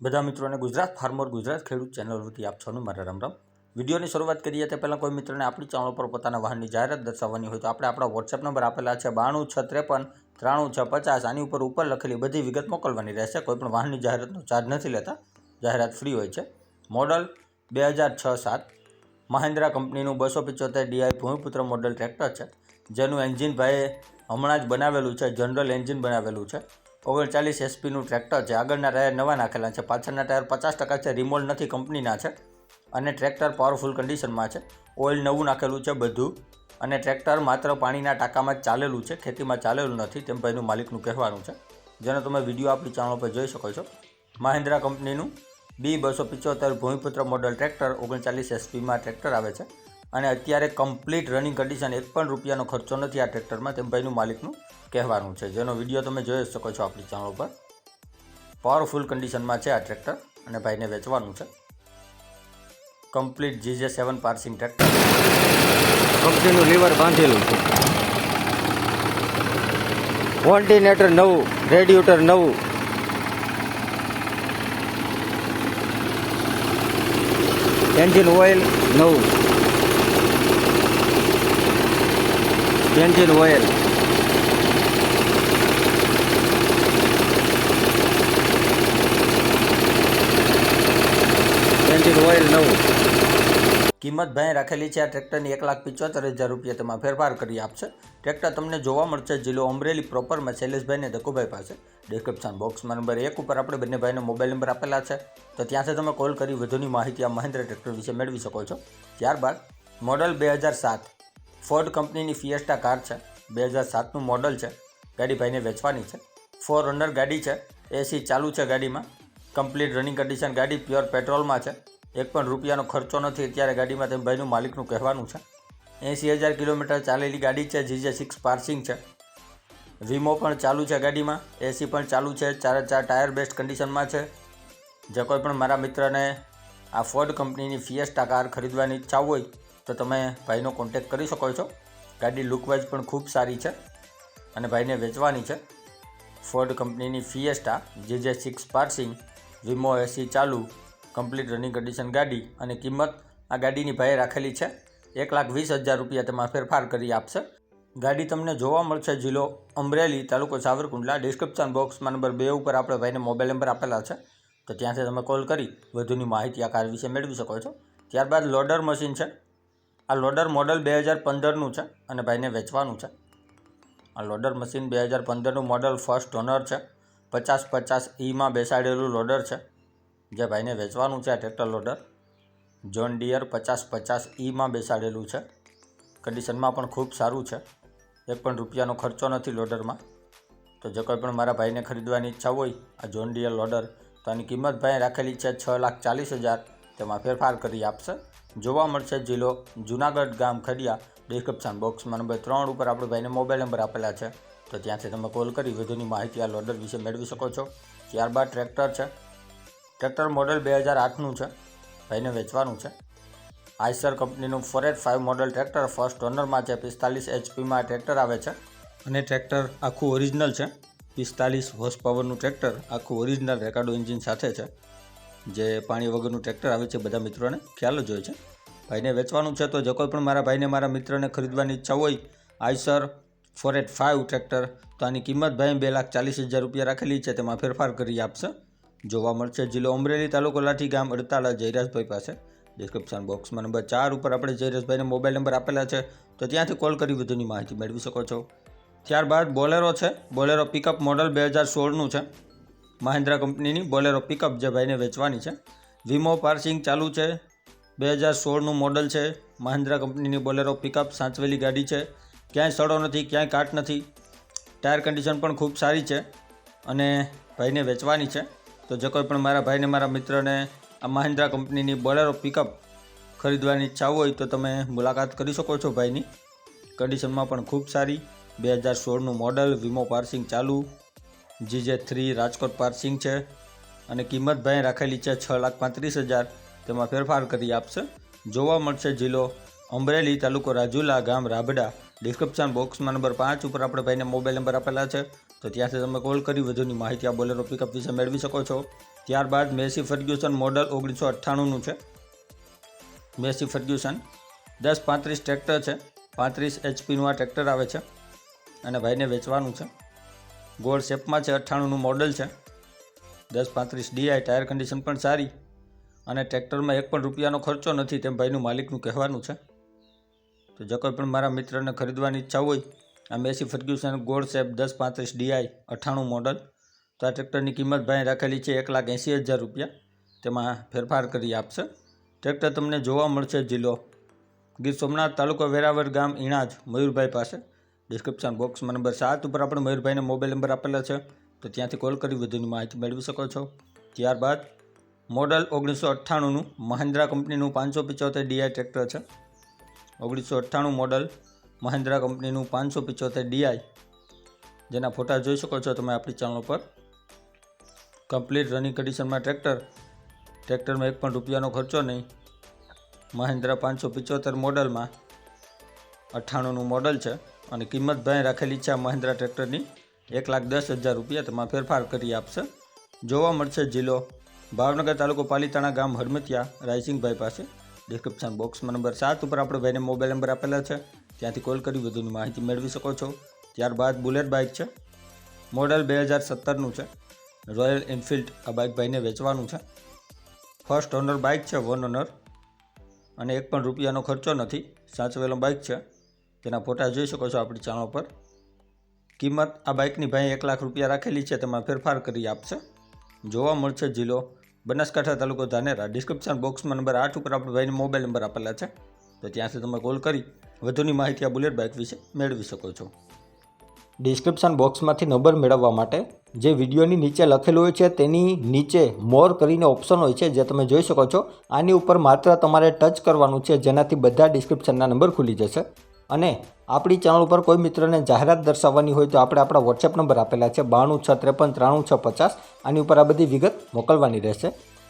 બધા મિત્રોને ગુજરાત ફાર્મર ગુજરાત ખેડૂત ચેનલ વતી આપ છોનું મારા રામ રામ. વિડીયોની શરૂઆત કરીએ તે પહેલાં કોઈ મિત્રને આપણી ચેનલ પર પોતાના વાહનની જાહેરાત દર્શાવવાની હોય તો આપણે આપણા વોટ્સએપ નંબર આપેલા છે બાણું છ ત્રેપન ત્રાણું છ પચાસ. આની ઉપર ઉપર લખેલી બધી વિગત મોકલવાની રહેશે. કોઈ પણ વાહનની જાહેરાતનો ચાર્જ નથી લેતા. જાહેરાત ફ્રી હોય છે. મોડલ બે હજાર છ સાત. મહિન્દ્રા કંપનીનું બસો પંચોતેર ડીઆઈ ભૂમિપુત્ર મોડલ ટ્રેક્ટર છે. જેનું એન્જિન ભાઈએ હમણાં જ બનાવેલું છે. જનરલ એન્જિન બનાવેલું છે. ઓગણચાલીસ એસપીનું ટ્રેક્ટર છે. આગળના ટાયર નવા નાખેલા છે. પાછળના ટાયર પચાસ ટકા છે. રિમોલ નથી કંપનીના છે. અને ટ્રેક્ટર પાવરફુલ કન્ડિશનમાં છે. ઓઇલ નવું નાખેલું છે બધું. અને ટ્રેક્ટર માત્ર પાણીના ટાંકામાં જ ચાલેલું છે. ખેતીમાં ચાલેલું નથી. તેમ ભાઈનું માલિકનું કહેવાનું છે. જેનો તમે વીડિયો આપણી ચેનલ પર જોઈ શકો છો. મહિન્દ્રા કંપનીનું બી બસો પિચોતેર ભૂમિપુત્ર મોડલ ટ્રેક્ટર ઓગણચાલીસ એસપીમાં ટ્રેક્ટર આવે છે. અને અત્યારે કમ્પ્લીટ રનિંગ કન્ડિશન એક પણ રૂપિયાનો ખર્ચો નથી આ ટ્રેક્ટરમાં. તેમ ભાઈનું માલિકનું કહેવાનું છે. જેનો વીડિયો તમે જોઈ શકો છો આપણી ચેનલ પર પાવરફુલ કન્ડિશનમાં છે આ ટ્રેક્ટર અને ભાઈને વેચવાનું છે. Complete GJ seven passing tractor કંપનીનું લીવર બાંધેલું છે. વોન્ટિનેટર નવું રેડિએટર નવું. એન્જિન ઓઇલ નવું. એન્જિન ઓઇલ એન્જિન ઓઇલ નવું કિંમત ભાઈ રાખેલી છે. આ ટ્રેક્ટરની એક લાખ પિચોતેર હજાર રૂપિયા તેમાં ફેરફાર કરી આપશે. ટ્રેક્ટર તમને જોવા મળશે. જિલ્લો અમરેલી પ્રોપરમાં શૈલેષભાઈને દકુભાઈ પાસે. ડિસ્ક્રિપ્શન બોક્સમાં નંબર એક ઉપર આપણે બંને ભાઈનો મોબાઈલ નંબર આપેલા છે. તો ત્યાંથી તમે કોલ કરી વધુની માહિતી આ મહિન્દ્રા ટ્રેક્ટર વિશે મેળવી શકો છો. ત્યારબાદ મોડલ બે હજાર સાત. ફોર્ડ કંપનીની ફિએસ્ટા કાર છે. બે હજાર સાતનું મોડલ છે. ગાડી ભાઈને વેચવાની છે. ફોર રનર ગાડી છે. એસી ચાલુ છે ગાડીમાં. કમ્પ્લીટ રનિંગ કન્ડિશન ગાડી પ્યોર પેટ્રોલમાં છે. એક પણ રૂપિયાનો ખર્ચો નથી, અત્યારે ગાડીમાં તેમ ભાઈનું માલિકનું કહેવાનું છે. એંસી હજાર કિલોમીટર ચાલેલી ગાડી છે, જીજે સિક્સ પાર્સિંગ છે. વીમો પણ ચાલુ છે ગાડીમાં, એસી પણ ચાલુ છે, ચારે ચાર ટાયર બેસ્ટ કન્ડિશનમાં છે. જે કોઈ પણ મારા મિત્રને આ ફોર્ડ કંપનીની ફિએસ્ટા કાર ખરીદવાની ઈચ્છા હોય, તો તમે ભાઈનો કોન્ટેક્ટ કરી શકો છો. ગાડી લુકવાઇઝ પણ ખૂબ સારી છે અને ભાઈને વેચવાની છે. ફોર્ડ કંપનીની ફિએસ્ટા જીજે સિક્સ પાર્સિંગ, વીમો, એસી ચાલુ કમ્પ્લીટ રનિંગ કન્ડિશન ગાડી અને કિંમત આ ગાડીની ભાઈએ રાખેલી છે. એક લાખ વીસ હજાર રૂપિયા તેમાં ફેરફાર કરી આપશે. ગાડી તમને જોવા મળશે જિલ્લો અમરેલી તાલુકો સાવરકુંડલા. ડિસ્ક્રિપ્શન બોક્સમાં નંબર બે ઉપર આપણે ભાઈને મોબાઈલ નંબર આપેલા છે. તો ત્યાંથી તમે કોલ કરી વધુની માહિતી આ કાર વિશે મેળવી શકો છો. ત્યારબાદ લોડર મશીન છે. આ લોડર મોડલ બે હજાર પંદરનું છે અને ભાઈને વેચવાનું છે. આ લોડર મશીન બે હજાર પંદરનું મોડલ ફર્સ્ટ ઓનર છે. પચાસ પચાસ ઈમાં બેસાડેલું લોડર છે. જે ભાઈને વેચવાનું છે આ ટ્રેક્ટર લોડર જોન ડિયર પચાસ પચાસ ઈમાં બેસાડેલું છે. કન્ડિશનમાં પણ ખૂબ સારું છે. એક પણ રૂપિયાનો ખર્ચો નથી લોડરમાં તો જે કોઈ પણ મારા ભાઈને ખરીદવાની ઈચ્છા હોય, આ જોન ડિયર લોડર તો આની કિંમત ભાઈ રાખેલી છે છ લાખ ચાલીસ હજાર. તેમાં ફેરફાર કરી આપશે. જોવા મળશે જિલ્લો જુનાગઢ ગામ ખડિયા ડિસ્ક્રિપ્શન બોક્સમાં નંબર ત્રણ ઉપર આપણે ભાઈને મોબાઈલ નંબર આપેલા છે. તો ત્યાંથી તમે કોલ કરી વધુની માહિતી આ લોડર વિશે મેળવી શકો છો. ત્યારબાદ ટ્રેક્ટર છે. ટ્રેક્ટર મોડલ બે હજાર આઠનું છે. ભાઈને વેચવાનું છે. આઈસર કંપનીનું four eight five model tractor first ઓનરમાં છે. પિસ્તાલીસ એચપીમાં ટ્રેક્ટર આવે છે. અને ટ્રેક્ટર આખું ઓરિજિનલ છે. પિસ્તાલીસ હોર્સ પાવરનું ટ્રેક્ટર આખું ઓરિજિનલ રેકાર્ડો એન્જિન સાથે છે. જે પાણી વગરનું ટ્રેક્ટર આવે છે બધા મિત્રોને ખ્યાલ જ હોય છે. ભાઈને વેચવાનું છે તો જો કોઈ પણ મારા ભાઈને મારા મિત્રને ખરીદવાની ઈચ્છા હોય Eicher four eight five tractor તો આની કિંમત ભાઈ બે લાખ ચાલીસ હજાર રૂપિયા રાખેલી છે. તેમાં ફેરફાર કરી આપશે. જોવા મળશે. જિલ્લો અમરેલી તાલુકો લાઠી ગામ અડતાળા જયરાજભાઈ પાસે. ડિસ્ક્રિપ્શન બોક્સમાં નંબર ચાર ઉપર આપણે જયરાજભાઈને મોબાઈલ નંબર આપેલા છે. તો ત્યાંથી કોલ કરી વધુની માહિતી મેળવી શકો છો. ત્યારબાદ બોલેરો છે. બોલેરો પિકઅપ મોડલ બે હજાર સોળનું છે. મહિન્દ્રા કંપનીની બોલેરો પિકઅપ જે ભાઈને વેચવાની છે. વીમો પાર્સિંગ ચાલુ છે. બે હજાર સોળનું મોડલ છે. મહિન્દ્રા કંપનીની બોલેરો પિકઅપ સાચવેલી ગાડી છે. ક્યાંય સડો નથી, ક્યાંય કાટ નથી. ટાયર કન્ડિશન પણ ખૂબ સારી છે. અને ભાઈને વેચવાની છે. તો જે કોઈ પણ મારા ભાઈને, મારા મિત્રને આ મહિન્દ્રા કંપનીની બોલેરો પિકઅપ ખરીદવાની ઈચ્છા હોય તો તમે મુલાકાત કરી શકો છો ભાઈની. કન્ડિશનમાં પણ ખૂબ સારી. બે હજાર સોળનું મોડલ વીમો પાર્સિંગ ચાલુ. જીજે થ્રી રાજકોટ પાર્સિંગ છે. અને કિંમત ભાઈ રાખેલી છે છ લાખ પાંત્રીસ હજાર. તેમાં ફેરફાર કરી આપશે. જોવા મળશે જિલ્લો અમરેલી તાલુકો રાજુલા ગામ રાબડા. ડિસ્ક્રિપ્શન બોક્સમાં નંબર પાંચ ઉપર આપણે ભાઈને મોબાઈલ નંબર આપેલા છે. તો ત્યાંથી તમે કોલ કરી વધુની માહિતી આ બોલેરો પિકઅપ વિશે મેળવી શકો છો. ત્યારબાદ મેસી ફર્ગ્યુસન મોડલ ઓગણીસો અઠ્ઠાણુંનું છે. મેસી ફર્ગ્યુસન દસ પાંત્રીસ ટ્રેક્ટર છે. પાંત્રીસ એચપીનું આ ટ્રેક્ટર આવે છે અને ભાઈને વેચવાનું છે. ગોળ શેપમાં છે અઠ્ઠાણુંનું મોડલ છે. દસ પાંત્રીસ ડીઆઈ ટાયર કન્ડિશન પણ સારી. અને ટ્રેક્ટરમાં એક પણ રૂપિયાનો ખર્ચો નથી, તેમ ભાઈનું માલિકનું કહેવાનું છે. તો જો કોઈ પણ મારા મિત્રને ખરીદવાની ઈચ્છા હોય આ મેસી ફર્ગ્યુસન, ગોળ સેપ દસ પાંત્રીસ ડીઆઈ અઠ્ઠાણું મોડલ. તો આ ટ્રેક્ટરની કિંમત ભાઈ રાખેલી છે એક લાખ એંસી હજાર રૂપિયા. તેમાં ફેરફાર કરી આપશે. ટ્રેક્ટર તમને જોવા મળશે જિલ્લો. ગીર સોમનાથ તાલુકો વેરાવર ગામ, ઈણાજ, મયુરભાઈ પાસે. ડિસ્ક્રિપ્શન બોક્સમાં નંબર સાત ઉપર આપણે મયુરભાઈને મોબાઈલ નંબર આપેલા છે. તો ત્યાંથી કોલ કરી, વધુની માહિતી મેળવી શકો છો. ત્યારબાદ, મોડલ ઓગણીસો અઠ્ઠાણુંનું મહિન્દ્રા કંપનીનું પાંચસો પંચોતેર ડીઆઈ ટ્રેક્ટર છે. ઓગણીસો અઠ્ઠાણું મોડલ મહિન્દ્રા કંપનીનું પાંચસો પિચોતેર ડીઆઈ જેના ફોટા જોઈ શકો છો તમે આપણી ચેનલ પર કમ્પ્લીટ રનિંગ કન્ડિશનમાં ટ્રેક્ટર. ટ્રેક્ટરમાં એક પણ રૂપિયાનો ખર્ચો નહીં. મહિન્દ્રા પાંચસો પિચોતેર મોડલમાં અઠ્ઠાણુંનું મોડલ છે અને કિંમત ભાઈ રાખેલી છે આ મહિન્દ્રા ટ્રેક્ટરની એક લાખ દસ હજાર રૂપિયા. તેમાં ફેરફાર કરી આપશે. જોવા મળશે જિલ્લો ભાવનગર તાલુકો પાલીતાણા ગામ હરમતિયા રાયસિંગભાઈ પાસે. ડિસ્ક્રિપ્શન બોક્સમાં નંબર સાત ઉપર આપણે ભાઈને મોબાઈલ નંબર આપેલા છે. ત્યાંથી કોલ કરી વધુની માહિતી મેળવી શકો છો. ત્યારબાદ બુલેટ બાઇક છે. મોડલ બે હજાર સત્તરનું છે. રોયલ એનફિલ્ડ આ બાઇક ભાઈને વેચવાનું છે. ફર્સ્ટ ઓનર બાઇક છે, વન ઓનર. અને એક પણ રૂપિયાનો ખર્ચો નથી. સાચવેલો બાઇક છે. તેના ફોટા જોઈ શકો છો આપણી ચેનલ પર. કિંમત આ બાઇકની ભાઈ એક લાખ રૂપિયા રાખેલી છે, તેમાં ફેરફાર કરી આપશે. જોવા મળશે જિલ્લો બનાસકાંઠા તાલુકો ધાનેરા. ડિસ્ક્રિપ્શન બોક્સમાં નંબર આઠ ઉપર આપણે ભાઈને મોબાઈલ નંબર આપેલા છે. તો ત્યાંથી તમે કોલ કરી. વધુની માહિતી આ બુલેટ બાઇક વિશે મેળવી શકો છો. ડિસ્ક્રિપ્શન બોક્સમાંથી નંબર મેળવવા માટે જે વિડીયોની નીચે લખેલું હોય છે તેની નીચે મોર કરીને ઓપ્શન હોય છે જે તમે જોઈ શકો છો. આની ઉપર માત્ર તમારે ટચ કરવાનું છે જેનાથી બધા ડિસ્ક્રિપ્શનના નંબર ખુલી જશે. અને આપણી ચેનલ ઉપર કોઈ મિત્રને જાહેરાત દર્શાવવાની હોય તો આપણે આપણા વોટ્સએપ નંબર આપેલા છે બાણું છ ત્રેપન ત્રાણું છ પચાસ. આની ઉપર આ બધી વિગત મોકલવાની રહેશે.